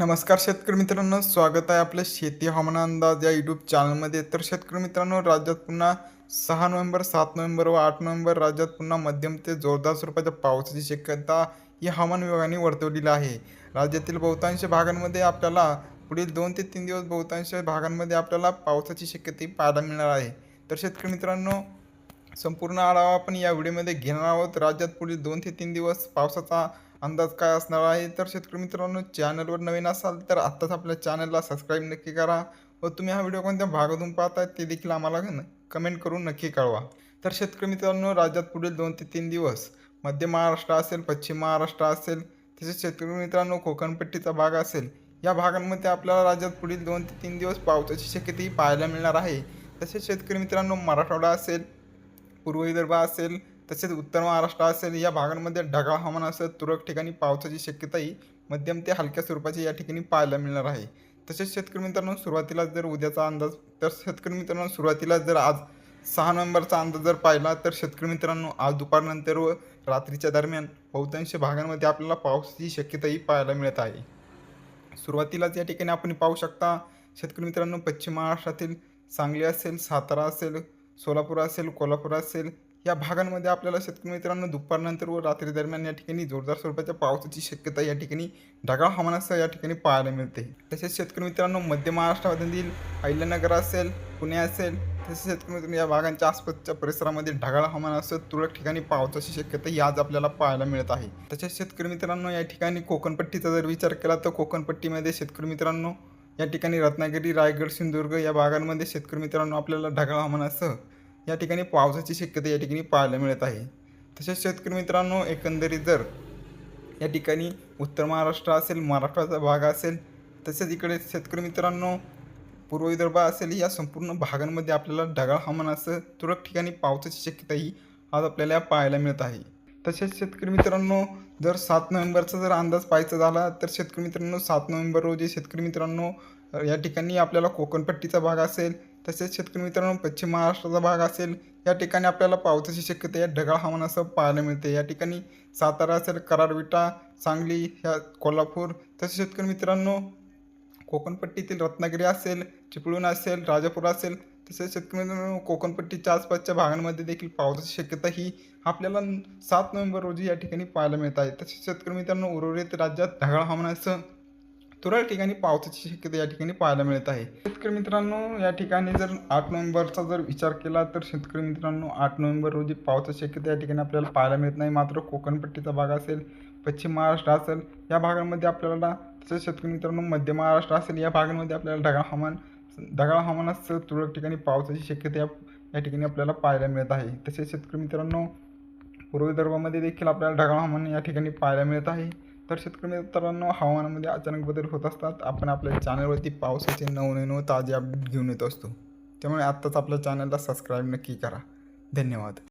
नमस्कार शेतकरी मित्रांनो स्वागत आहे आपल्या शेती हवामान अंदाज या यूट्यूब चॅनलमध्ये तर शेतकरी मित्रांनो राज्यात पुन्हा सहा नोव्हेंबर सात नोव्हेंबर व आठ नोव्हेंबर राज्यात पुन्हा मध्यम ते जोरदार स्वरूपाच्या पावसाची शक्यता ही हवामान विभागाने वर्तवलेली आहे. राज्यातील बहुतांश भागांमध्ये आपल्याला पुढील दोन ते तीन दिवस बहुतांश भागांमध्ये आपल्याला पावसाची शक्यता ही पाहायला मिळणार आहे. तर शेतकरी मित्रांनो संपूर्ण आढावा आपण या व्हिडिओमध्ये घेणार आहोत. राज्यात पुढील दोन ते तीन दिवस पावसाचा अंदाज काय असणार आहे? तर शेतकरी मित्रांनो चॅनलवर नवीन असाल तर आत्ताच आपल्या चॅनलला सबस्क्राईब नक्की करा व तुम्ही हा व्हिडिओ कोणत्या भागातून पाहताय ते देखील आम्हाला कमेंट करून नक्की कळवा. तर शेतकरी मित्रांनो राज्यात पुढील दोन ते तीन दिवस मध्य महाराष्ट्र असेल पश्चिम महाराष्ट्र असेल तसेच शेतकरी मित्रांनो कोकणपट्टीचा भाग असेल या भागांमध्ये आपल्याला राज्यात पुढील दोन ते तीन दिवस पावसाची शक्यताही पाहायला मिळणार आहे. तसेच शेतकरी मित्रांनो मराठवाडा असेल पूर्व विदर्भ असेल तसेच उत्तर महाराष्ट्र असेल या भागांमध्ये ढगाळ हवामान असेल तुरळक ठिकाणी पावसाची शक्यताही मध्यम ते हलक्या स्वरूपाची या ठिकाणी पाहायला मिळणार आहे. तसेच शेतकरी मित्रांनो सुरुवातीला जर उद्याचा अंदाज तर शेतकरी मित्रांनो सुरुवातीला जर आज सहा नोव्हेंबरचा अंदाज जर पाहिला तर शेतकरी मित्रांनो आज दुपारनंतर व रात्रीच्या दरम्यान बहुतांश भागांमध्ये आपल्याला पावसाची शक्यताही पाहायला मिळत आहे. सुरुवातीलाच या ठिकाणी आपण पाहू शकता शेतकरी मित्रांनो पश्चिम महाराष्ट्रातील सांगली असेल सातारा असेल सोलापूर असेल कोल्हापूर असेल या भागांमध्ये आपल्याला शेतकरी मित्रांनो दुपारनंतर व रात्री दरम्यान या ठिकाणी जोरदार स्वरूपाच्या पावसाची शक्यता या ठिकाणी ढगाळ हवामानासह या ठिकाणी पाहायला मिळते. तसेच शेतकरी मित्रांनो मध्य महाराष्ट्रामधील अहिल्यानगर असेल पुणे असेल तसेच शेतकरी मित्रांनो या भागांच्या आसपासच्या परिसरामध्ये ढगाळ हवामान असं तुरळक ठिकाणी पावसाची शक्यता ही आज आपल्याला पाहायला मिळत आहे. तसेच शेतकरी मित्रांनो या ठिकाणी कोकणपट्टीचा जर विचार केला तर कोकणपट्टीमध्ये शेतकरी मित्रांनो या ठिकाणी रत्नागिरी रायगड सिंधुदुर्ग या भागांमध्ये शेतकरी मित्रांनो आपल्याला ढगाळ हवामानासह या ठिकाणी पावसाची शक्यता या ठिकाणी पाहायला मिळत आहे. तसेच शेतकरी मित्रांनो एकंदरीत जर या ठिकाणी उत्तर महाराष्ट्र असेल महाराष्ट्राचा भाग असेल तसेच इकडे शेतकरी मित्रांनो पूर्व विदर्भ असेल या संपूर्ण भागांमध्ये आपल्याला ढगाळ हवामानासह तुरळक ठिकाणी पावसाची शक्यताही आज आपल्याला पाहायला मिळत आहे. तसेच शेतकरी मित्रांनो जर सात नोव्हेंबरचा जर अंदाज पाहायचा झाला तर शेतकरी मित्रांनो सात नोव्हेंबर रोजी शेतकरी मित्रांनो या ठिकाणी आपल्याला कोकणपट्टीचा भाग असेल तसेच शेतकरी मित्रांनो पश्चिम महाराष्ट्राचा भाग असेल या ठिकाणी आपल्याला पावसाची शक्यता या ढगाळ हवामानासह पाहायला मिळते. या ठिकाणी सातारा असेल कराडविटा सांगली ह्या कोल्हापूर तसेच शेतकरी मित्रांनो कोकणपट्टीतील रत्नागिरी असेल चिपळूण असेल राजापूर असेल तसेच शेतकरी मित्रांनो कोकणपट्टीच्या आसपासच्या भागांमध्ये देखील पावसाची शक्यता ही आपल्याला सात नोव्हेंबर रोजी या ठिकाणी पाहायला मिळत आहे. तसेच शेतकरी मित्रांनो उर्वरित राज्यात ढगाळ हवामानासह तुरळक ठिकाणी पावसाची शक्यता या ठिकाणी पाहायला मिळत आहे. शेतकरी मित्रांनो या ठिकाणी जर आठ नोव्हेंबरचा जर विचार केला तर शेतकरी मित्रांनो आठ नोव्हेंबर रोजी पावसाची शक्यता या ठिकाणी आपल्याला पाहायला मिळत नाही. मात्र कोकणपट्टीचा भाग असेल पश्चिम महाराष्ट्र असेल या भागांमध्ये आपल्याला तसेच शेतकरी मित्रांनो मध्य महाराष्ट्र असेल या भागांमध्ये आपल्याला ढगाळ हवामान ढगाळ हवामानासह तुरळक ठिकाणी पावसाची शक्यता या या ठिकाणी आपल्याला पाहायला मिळत आहे. तसेच शेतकरी मित्रांनो पूर्व विदर्भामध्ये देखील आपल्याला ढगाळ हवामान या ठिकाणी पाहायला मिळत आहे. तर शेतकरी मित्रांनो हवामानामध्ये अचानक बदल होत असतात. आपण आपल्या चॅनलवरती पावसाचे नवनवीन नऊ ताजे अपडेट घेऊन येत असतो. त्यामुळे आत्ताच आपल्या चॅनलला सबस्क्राईब नक्की करा. धन्यवाद.